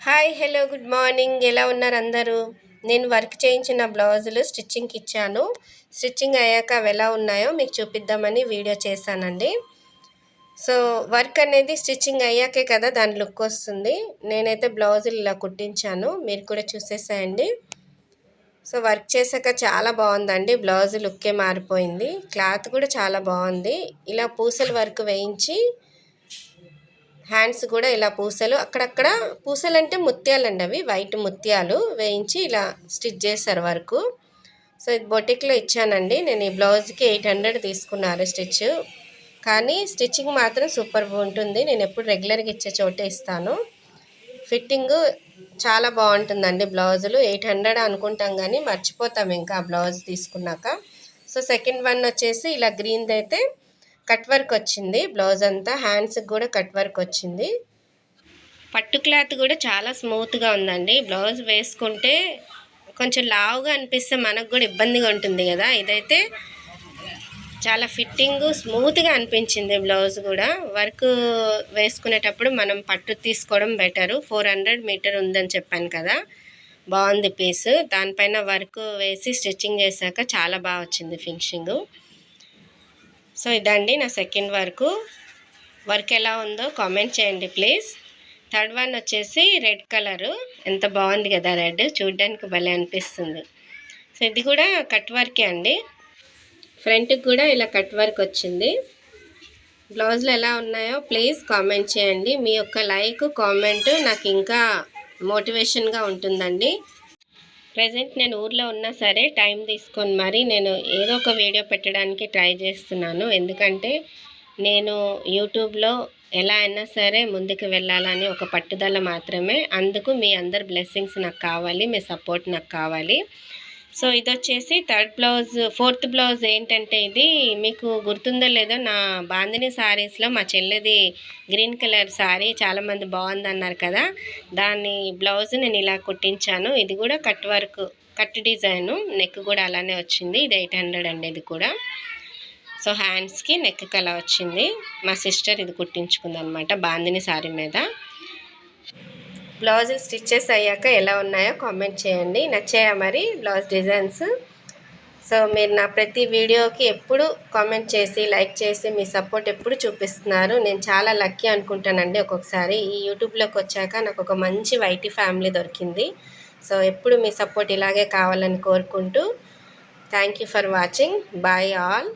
Hi hello good morning. ఎలా ఉన్నారు అందరూ? నేను వర్క్ చేయించిన బ్లౌజులు స్టిచ్చింగ్కి ఇచ్చాను. స్టిచ్చింగ్ అయ్యాక అవి ఎలా ఉన్నాయో మీకు చూపిద్దామని వీడియో చేశానండి. సో వర్క్ అనేది స్టిచ్చింగ్ అయ్యాకే కదా దాని లుక్ వస్తుంది. నేనైతే బ్లౌజులు ఇలా కుట్టించాను. మీరు కూడా చూసేసాయండి. సో వర్క్ చేశాక చాలా బాగుందండి. బ్లౌజ్ లుక్కే మారిపోయింది. క్లాత్ కూడా చాలా బాగుంది. ఇలా పూసల వర్క్ వేయించి హ్యాండ్స్ కూడా ఇలా పూసలు అక్కడక్కడ పూసలు అంటే ముత్యాలండి అవి వైట్ ముత్యాలు వేయించి ఇలా స్టిచ్ చేశారు వరకు. సో ఇది బొటిక్లో ఇచ్చానండి. నేను ఈ బ్లౌజ్కి ఎయిట్ హండ్రెడ్ తీసుకున్నారు స్టిచ్. కానీ స్టిచ్చింగ్ మాత్రం సూపర్ ఉంటుంది. నేను ఎప్పుడు రెగ్యులర్గా ఇచ్చే చోటే ఇస్తాను. ఫిట్టింగ్ చాలా బాగుంటుందండి బ్లౌజులు. ఎయిట్ హండ్రెడ్ అనుకుంటాం కానీ మర్చిపోతాం ఇంకా బ్లౌజ్ తీసుకున్నాక. సో సెకండ్ వన్ వచ్చేసి ఇలా గ్రీన్ది అయితే కట్ వర్క్ వచ్చింది. బ్లౌజ్ అంతా హ్యాండ్స్కి కూడా కట్ వర్క్ వచ్చింది. పట్టు క్లాత్ కూడా చాలా స్మూత్గా ఉందండి. బ్లౌజ్ వేసుకుంటే కొంచెం లావుగా అనిపిస్తే మనకు కూడా ఇబ్బందిగా ఉంటుంది కదా. ఇదైతే చాలా ఫిట్టింగ్ స్మూత్గా అనిపించింది బ్లౌజ్ కూడా. వర్క్ వేసుకునేటప్పుడు మనం పట్టు తీసుకోవడం బెటరు. ఫోర్ హండ్రెడ్ మీటర్ ఉందని చెప్పాను కదా. బాగుంది పీస్. దానిపైన వర్క్ వేసి స్టిచ్చింగ్ చేశాక చాలా బాగా వచ్చింది ఫినిషింగు. సో ఇదండి నా సెకండ్ వర్క్. వర్క్ ఎలా ఉందో కామెంట్ చేయండి ప్లీజ్. థర్డ్ వన్ వచ్చేసి రెడ్ కలరు. ఎంత బాగుంది కదా రెడ్. చూడ్డానికి భలే అనిపిస్తుంది. సో ఇది కూడా కట్ వర్కే అండి. ఫ్రంట్కి కూడా ఇలా కట్ వర్క్ వచ్చింది. బ్లౌజులు ఎలా ఉన్నాయో ప్లీజ్ కామెంట్ చేయండి. మీ యొక్క లైక్ కామెంట్ నాకు ఇంకా మోటివేషన్గా ఉంటుందండి. ప్రజెంట్ నేను ఊర్లో ఉన్నా సరే టైం తీసుకొని మరి నేను ఏదో ఒక వీడియో పెట్టడానికి ట్రై చేస్తున్నాను. ఎందుకంటే నేను యూట్యూబ్లో ఎలా అయినా సరే ముందుకు వెళ్ళాలని ఒక పట్టుదల మాత్రమే. అందుకు మీ అందరు బ్లెస్సింగ్స్ నాకు కావాలి మీ సపోర్ట్ నాకు కావాలి. సో ఇది వచ్చేసి థర్డ్ బ్లౌజ్ ఫోర్త్ బ్లౌజ్ ఏంటంటే ఇది మీకు గుర్తుందో లేదో నా బాందిని శారీస్లో మా చెల్లెది గ్రీన్ కలర్ శారీ చాలామంది బాగుంది అన్నారు కదా. దాన్ని బ్లౌజ్ నేను ఇలా కుట్టించాను. ఇది కూడా cut work cut design. Neck కూడా అలానే వచ్చింది. ఇది ఎయిట్ హండ్రెడ్ అండి ఇది కూడా. సో హ్యాండ్స్కి నెక్ కల వచ్చింది. మా సిస్టర్ ఇది కుట్టించుకుంది అనమాట బాందిని శారీ మీద. బ్లౌజులు స్టిచ్చెస్ అయ్యాక ఎలా ఉన్నాయో కామెంట్ చేయండి. నచ్చాయా మరి బ్లౌజ్ డిజైన్స్? సో మీరు నా ప్రతి వీడియోకి ఎప్పుడు కామెంట్ చేసి లైక్ చేసి మీ సపోర్ట్ ఎప్పుడు చూపిస్తున్నారు? నేను చాలా లక్కీ అనుకుంటానండి ఒక్కొక్కసారి. ఈ యూట్యూబ్లోకి వచ్చాక నాకు ఒక మంచి వైటీ ఫ్యామిలీ దొరికింది. సో ఎప్పుడు మీ సపోర్ట్ ఇలాగే కావాలని కోరుకుంటూ thank for watching bye all